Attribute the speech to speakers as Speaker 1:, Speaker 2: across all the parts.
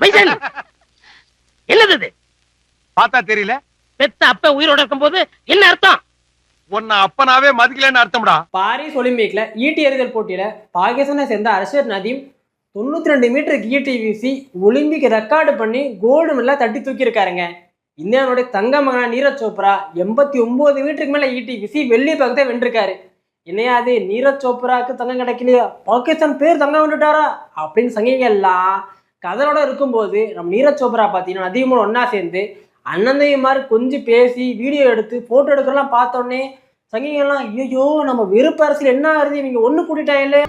Speaker 1: மைசன் என்னது இது?
Speaker 2: பார்த்தா தெரியல.
Speaker 1: பெத்த அப்ப உயிரோட இருக்கும்போது என்ன அர்த்தம்?
Speaker 2: உன்னை அப்பனாவே மதிக்கலன்னு அர்த்தம்டா.
Speaker 3: பாரிஸ் ஒலிம்பிக்ல ஈட்டி எறிதல் போட்டியில பாகிஸ்தானை சேர்ந்த அர்ஷத் நதீம் தொண்ணூத்தி ரெண்டு மீட்டருக்கு ஈட்டி வீசி ஒலிம்பிக் ரெக்கார்டு பண்ணி கோல்டு மெடல தட்டி தூக்கியிருக்காருங்க. இந்தியாவுடைய தங்க மகனா நீரஜ் சோப்ரா எண்பத்தி ஒன்பது மீட்டருக்கு மேல ஈட்டி வீசி வெள்ளி பக்கத்தை வென்றிருக்காரு. என்னையா அது நீரஜ் சோப்ராக்கு தங்கம் கிடைக்கலையா? பாகிஸ்தான் பேர் தங்கம் வென்றுட்டாரா அப்படின்னு சங்கிங்க எல்லாம் கதலோட இருக்கும்போது நம்ம நீரஜ் சோப்ரா பார்த்தீங்கன்னா அதிகமாக ஒன்றா சேர்ந்து அண்ணந்தையும் மாதிரி கொஞ்சம் பேசி வீடியோ எடுத்து ஃபோட்டோ எடுக்கிறலாம் பார்த்தோன்னே சங்கிங்கெல்லாம் ஐயோ நம்ம வெறுப்பு அரசியல் என்ன ஆகுது? இவங்க ஒண்ணு கூட்டிட்டாங்களே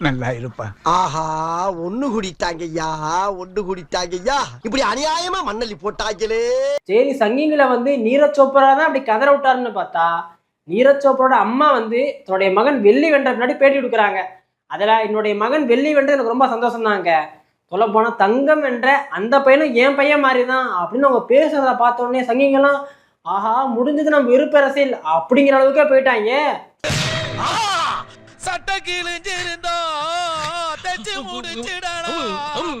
Speaker 4: நல்லா இருப்பா.
Speaker 5: ஆஹா ஒண்ணு குடித்தாங்கய்யா ஒண்ணு குடித்தாங்கய்யா இப்படி அநியாயமா மண்ணள்ளி போட்டாங்களே
Speaker 3: சரி சங்கிங்களை வந்து நீரஜ் சோப்ரா தான் அப்படி கதற விட்டாருன்னு பார்த்தா நீரஜ் சோப்ராவோட அம்மா வந்து தன்னுடைய மகன் வெள்ளி வென்ற பின்னாடி பேட்டி கொடுக்குறாங்க. அதில் என்னுடைய மகன் வெள்ளி வென்று எனக்கு ரொம்ப சந்தோஷம் தாங்க சொல்ல போனால் தங்கம் என்ற அந்த பையனும் என் பையன் மாதிரி தான் அப்படின்னு அவங்க பேசுகிறத பார்த்த உடனே சங்கிங்கெல்லாம் ஆஹா முடிஞ்சது நம்ம விருப்பரசியல் அப்படிங்கிற அளவுக்கே போயிட்டாங்க.
Speaker 6: சட்ட கிழிஞ்சிருந்தா தச்சு முடிச்சிடலாம்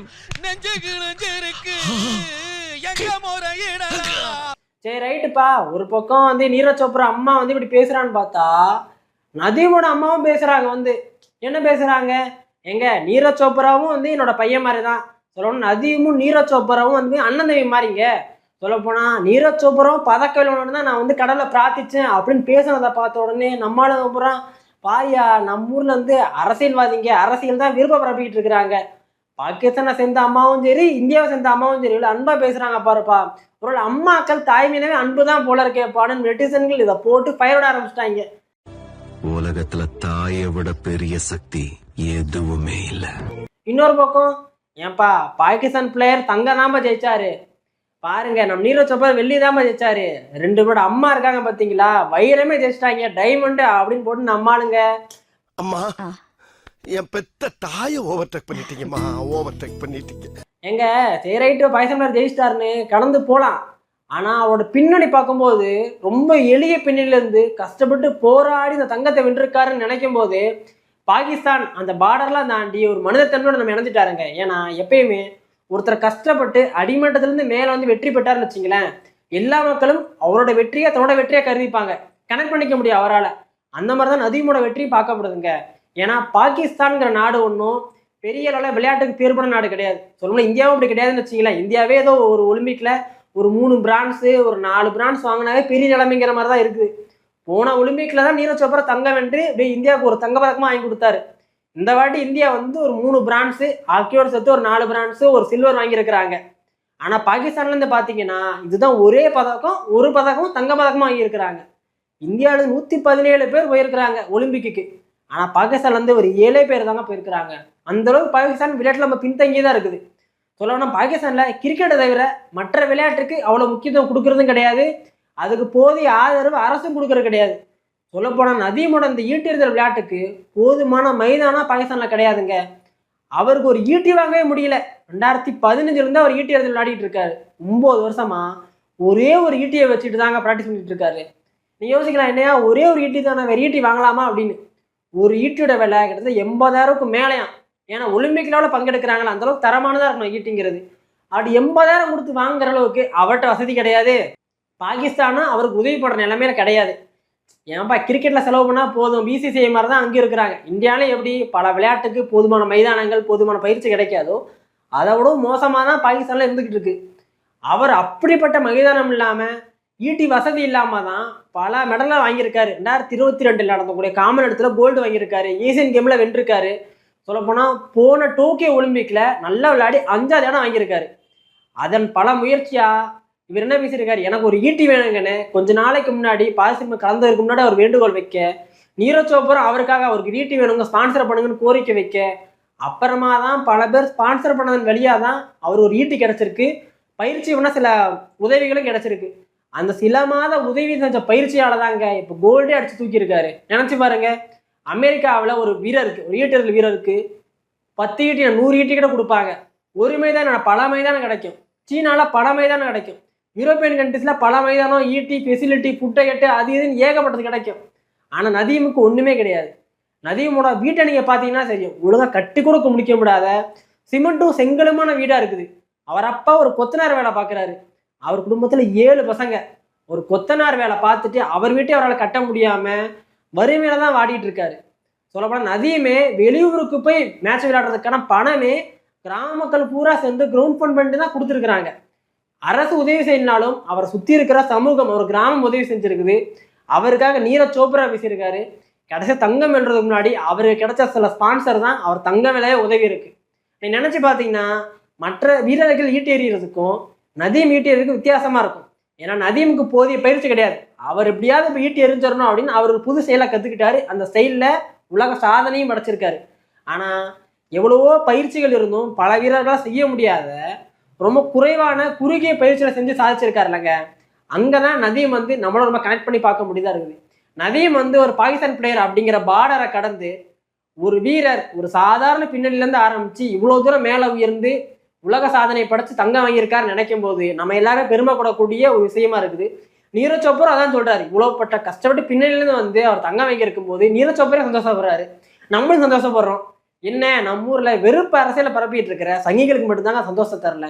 Speaker 6: நெஞ்சு கிழிஞ்சிருக்கு எங்க
Speaker 3: சரி ரைட்டுப்பா. ஒரு பக்கம் வந்து நீரஜ் சோப்ரா அம்மா வந்து இப்படி பேசுறான்னு பார்த்தா நதியோட அம்மாவும் பேசுறாங்க வந்து. என்ன பேசுகிறாங்க எங்க நீரஜ் சோப்ராவும் வந்து என்னோட பையன் மாதிரி தான் சொல்லணும் நதீமும் நீரஜ் சோப்ராவும் வந்து அண்ணன் தம்பி மாதிரிங்க. சொல்லப்போனால் நீரஜ் சோப்ராவும் பதக்க தான் நான் வந்து கடலை பிரார்த்திச்சேன் அப்படின்னு பேசுனதை பார்த்த உடனே நம்மளும் அப்புறம் பாரியா நம்ம ஊரில் வந்து அரசியல்வாதிங்க அரசியல் தான் விருப்பம் பரப்பிக்கிட்டு இருக்கிறாங்க. பாகிஸ்தானை சேர்ந்த அம்மாவும் சரி இந்தியாவை சேர்ந்த அம்மாவும் சரி இவ்வளோ அன்பாக பேசுகிறாங்க பாருப்பா. ஒரு அம்மாக்கள் தாய்மையினவே அன்பு தான் போல இருக்கேப்பான்னு நெட்டிசன்கள் இதை போட்டு ஃபயரோட ஆரம்பிச்சிட்டாங்க.
Speaker 7: உலகத்துல தாயை விட பெரிய சக்தி எதுவுமே இல்ல.
Speaker 3: இன்னொரு பக்கம் ஏன்பா பாகிஸ்தான் பிளேயர் தங்க தாம்பா ஜெயிச்சாரு. பாருங்க நம்ம நீரஜ் சோப்ரா வெள்ளி தாம்பா ஜெயிச்சாரு. ரெண்டு பேரோட அம்மா இருக்காங்க பாத்தீங்களா? வைரமே ஜெயிச்சிட்டாங்க. டைமண்ட் அப்படின்னு போட்டு நம்மாளுங்க.
Speaker 5: அம்மா என் பெத்த தாயை ஓவர்டேக் பண்ணிட்டீங்கம்மா. ஓவர்டேக் பண்ணிட்டீங்க.
Speaker 3: எங்க சரி ரைட்டு பாகிஸ்தான் பிளேயர் ஜெயிச்சிட்டாருன்னு கடந்து போகலாம் ஆனால் அவரோட பின்னணி பார்க்கும்போது ரொம்ப எளிய பின்னணியிலேருந்து கஷ்டப்பட்டு போராடி இந்த தங்கத்தை வென்றிருக்காருன்னு நினைக்கும் போது பாகிஸ்தான் அந்த பார்டர்லாம் தாண்டி ஒரு மனிதத்தன்மையோட நம்ம இணைஞ்சிட்டாருங்க. ஏன்னா எப்பயுமே ஒருத்தர் கஷ்டப்பட்டு அடிமட்டத்திலேருந்து மேலே வந்து வெற்றி பெற்றாருன்னு வச்சுங்களேன் எல்லா மக்களும் அவரோட வெற்றியை தன்னோட வெற்றியை கருதிப்பாங்க. கனெக்ட் பண்ணிக்க முடியும் அவரால். அந்த மாதிரி தான் நதீமோட வெற்றியும் பார்க்கப்படுதுங்க. ஏன்னா பாகிஸ்தான்கிற நாடு ஒன்றும் பெரிய அளவில் விளையாட்டுக்கு பேர் நாடு கிடையாது. சொல்லணும் இந்தியாவும் அப்படி கிடையாதுன்னு வச்சுங்களேன். இந்தியாவே ஏதோ ஒரு ஒலிம்பிக்கில் ஒரு மூணு பிராண்ட்ஸு ஒரு நாலு பிராண்ட்ஸ் வாங்கினாவே பெரிய நிலைமைங்கிற மாதிரி தான் இருக்குது. போன ஒலிம்பிக்கில் தான் நீரஜ் சோப்ரா தங்கம் வென்று அப்படியே இந்தியாவுக்கு ஒரு தங்க பதக்கமாக வாங்கி கொடுத்தாரு. இந்த வாட்டி இந்தியா வந்து ஒரு மூணு பிராண்ட்ஸு ஹாக்கியோட சேர்த்து ஒரு நாலு பிராண்ட்ஸு ஒரு சில்வர் வாங்கியிருக்கிறாங்க. ஆனால் பாகிஸ்தான்லேருந்து பார்த்தீங்கன்னா இதுதான் ஒரே பதக்கம் ஒரு பதக்கமும் தங்க பதக்கமாக வாங்கியிருக்கிறாங்க. இந்தியாவில் நூற்றி பதினேழு பேர் போயிருக்கிறாங்க ஒலிம்பிக்கு ஆனால் பாகிஸ்தான்லேருந்து ஒரு ஏழே பேர் தாங்க போயிருக்கிறாங்க. அந்தளவுக்கு பாகிஸ்தான் விளையாட்டில் நம்ம பின்தங்கி தான் இருக்குது. சொல்லணும் பாகிஸ்தானில் கிரிக்கெட்டை தவிர மற்ற விளையாட்டுக்கு அவ்வளோ முக்கியத்துவம் கொடுக்கறதும் கிடையாது. அதுக்கு போதிய ஆதரவு அரசும் கொடுக்கறது கிடையாது. சொல்லப்போனால் நதீமோட இந்த ஈட்டியறிதல் விளையாட்டுக்கு போதுமான மைதானம் பாகிஸ்தானில் கிடையாதுங்க. அவருக்கு ஒரு ஈட்டி வாங்கவே முடியல. ரெண்டாயிரத்தி பதினஞ்சுலேருந்து அவர் ஈட்டியறிதல் விளையாடிட்டு இருக்காரு. ஒம்பது வருஷமா ஒரே ஒரு ஈட்டியை வச்சுட்டு தாங்க ப்ராக்டிஸ் பண்ணிட்டு இருக்காரு. நீ யோசிக்கலாம் என்னையா ஒரே ஒரு ஈட்டி தானே வேறு ஈட்டி வாங்கலாமா அப்படின்னு. ஒரு ஈட்டியோட விலை கிட்டத்தட்ட எண்பதாயிரம்க்கு மேலேயாம். ஏன்னா ஒலிம்பிக் லெவலில் பங்கெடுக்கிறாங்களா அந்தளவுக்கு தரமானதாக இருக்கணும் ஈட்டிங்கிறது. அப்படி எண்பதாயிரம் கொடுத்து வாங்குற அளவுக்கு அவர்கிட்ட வசதி கிடையாது. பாகிஸ்தானும் அவருக்கு உதவி பண்ணுற நிலைமையில கிடையாது. ஏன்பா கிரிக்கெட்டில் செலவு பண்ணால் போதும். பிசிசிஐ மாதிரி தான் அங்கே இருக்கிறாங்க. இந்தியாவிலே எப்படி பல விளையாட்டுக்கு போதுமான மைதானங்கள் போதுமான பயிற்சி கிடைக்காதோ அதை விட மோசமாக தான் பாகிஸ்தானில் இருந்துக்கிட்டு இருக்கு. அவர் அப்படிப்பட்ட மைதானம் இல்லாமல் ஈட்டி வசதி இல்லாமல் தான் பல மெடலாக வாங்கியிருக்காரு. ரெண்டாயிரத்தி இருபத்தி ரெண்டில் நடந்தக்கூடிய காமன் இடத்துல கோல்டு வாங்கியிருக்காரு. ஏசியன் கேமில் வென்றிருக்காரு. சொல்லப்போனால் போன டோக்கியோ ஒலிம்பிக்கில் நல்லா விளையாடி அஞ்சாவது இடம் வாங்கியிருக்காரு. அதன் பல முயற்சியாக இவர் என்ன பேசியிருக்காரு? எனக்கு ஒரு ஈட்டி வேணுங்கன்னு கொஞ்ச நாளைக்கு முன்னாடி பாசிம கலந்ததுக்கு முன்னாடி அவர் வேண்டுகோள் வைக்க நீரஜ் சோப்ரா அவருக்காக அவருக்கு ஈட்டி வேணுங்க ஸ்பான்சர் பண்ணுங்கன்னு கோரிக்கை வைக்க அப்புறமா தான் பல பேர் ஸ்பான்சர் பண்ணதன் வழியாக தான் அவர் ஒரு ஈட்டி கிடச்சிருக்கு. பயிற்சி வேணால் சில உதவிகளும் கிடச்சிருக்கு. அந்த சில மாத உதவி செஞ்ச பயிற்சியால் தாங்க இப்போ கோல்டே அடித்து தூக்கியிருக்காரு. நினச்சி பாருங்கள் அமெரிக்காவில் ஒரு வீரருக்கு ஒரு ஈட்டர்கள் வீரருக்கு பத்து ஈட்டி நூறு ஈட்டி கூட கொடுப்பாங்க. ஒரு மைதானம் பல மைதானம் கிடைக்கும். சீனாவில் பல மைதானம் கிடைக்கும். யூரோப்பியன் கண்ட்ரிஸில் பல மைதானம் ஈட்டி ஃபெசிலிட்டி ஃபுட்டை கட்டு அது இதுன்னு ஏகப்பட்டது கிடைக்கும். ஆனால் நதீமுக்கு ஒன்றுமே கிடையாது. நதீமோட வீட்டை நீங்கள் பார்த்தீங்கன்னா தெரியும் ஒழுங்காக கட்டி கொடுக்க முடிக்க முடியாத சிமெண்ட்டும் செங்கலுமான வீடாக இருக்குது. அவர் அப்பா ஒரு கொத்தனார் வேலை பார்க்குறாரு. அவர் குடும்பத்தில் ஏழு பசங்க. ஒரு கொத்தனார் வேலை பார்த்துட்டு அவர் வீட்டை அவரால் கட்ட முடியாமல் வறுமையில தான் வாடிட்டு இருக்காரு. சொல்லப்போனால் நதியுமே வெளியூருக்கு போய் மேட்ச் விளையாடுறதுக்கான பணமே கிராம மக்கள் பூரா சேர்ந்து கிரவுண்ட் ஃபண்ட் பண்ணிட்டு தான் கொடுத்துருக்குறாங்க. அரசு உதவி செய்யினாலும் அவரை சுற்றி இருக்கிற சமூகம் ஒரு கிராமம் உதவி செஞ்சிருக்குது. அவருக்காக நீரஜ் சோப்ரா பேசியிருக்காரு கிடைச்ச தங்கம் வெல்றதுக்கு முன்னாடி அவருக்கு கிடைச்ச சில ஸ்பான்சர் தான் அவர் தங்க விலையை உதவி இருக்கு. நீ நினைச்சு பார்த்தீங்கன்னா மற்ற வீரர்கள் ஈட்டி எறிகிறதுக்கும் நதியும் ஈட்டி எறிறதுக்கும் வித்தியாசமா இருக்கும். ஏன்னா நதீமுக்கு போதிய பயிற்சி கிடையாது. அவர் எப்படியாவது இப்போ ஈட்டி எரிஞ்சிடணும் அப்படின்னு அவர் புது செயலை கற்றுக்கிட்டாரு அந்த செயலில் உலக சாதனையும் படைச்சிருக்காரு. ஆனால் எவ்வளவோ பயிற்சிகள் இருந்தும் பல வீரர்களால் செய்ய முடியாத ரொம்ப குறைவான குறுகிய பயிற்சிகளை செஞ்சு சாதிச்சிருக்காருலங்க. அங்கே தான் நதீம் வந்து நம்மளோட ரொம்ப கனெக்ட் பண்ணி பார்க்க முடியுதா இருக்குது. நதீம் வந்து ஒரு பாகிஸ்தான் பிளேயர் அப்படிங்கிற பார்டரை கடந்து ஒரு வீரர் ஒரு சாதாரண பின்னணியிலேருந்து ஆரம்பித்து இவ்வளோ தூரம் மேலே உயர்ந்து உலக சாதனை படைச்சு தங்கம் வாங்கியிருக்காரு நினைக்கும் போது நம்ம எல்லாரும் பெருமைப்படக்கூடிய ஒரு விஷயமா இருக்குது. நீரஜ் சோப்ரா அதான் சொல்றாரு இவ்வளோப்பட்ட கஷ்டப்பட்டு பின்னணியிலேருந்து வந்து அவர் தங்கம் வாங்கியிருக்கும் போது நீரஜ் சோப்ரா சந்தோஷப்படுறாரு. நம்மளும் சந்தோஷப்படுறோம். என்ன நம்ம ஊர்ல வெறுப்பு அரசியல பரப்பிட்டு இருக்கிற சங்கிகளுக்கு மட்டும்தாங்க சந்தோஷம் தரல.